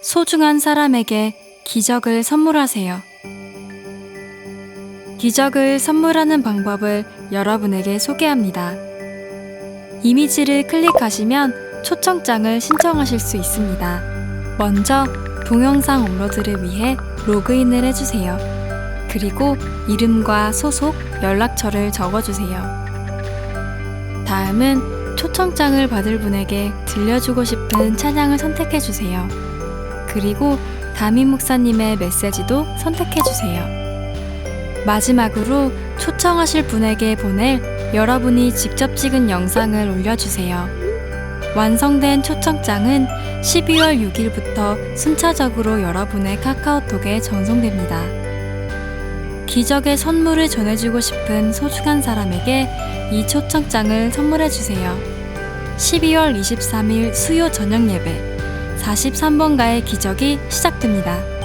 소중한 사람에게 기적을 선물하세요. 기적을 선물하는 방법을 여러분에게 소개합니다. 이미지를 클릭하시면 초청장을 신청하실 수 있습니다. 먼저 동영상 업로드를 위해 로그인을 해주세요. 그리고 이름과 소속, 연락처를 적어주세요. 다음은 초청장을 받을 분에게 들려주고 싶은 찬양을 선택해주세요. 그리고 담임 목사님의 메시지도 선택해 주세요. 마지막으로 초청하실 분에게 보낼 여러분이 직접 찍은 영상을 올려주세요. 완성된 초청장은 12월 6일부터 순차적으로 여러분의 카카오톡에 전송됩니다. 기적의 선물을 전해주고 싶은 소중한 사람에게 이 초청장을 선물해주세요. 12월 23일 수요 저녁 예배 43번가의 기적이 시작됩니다.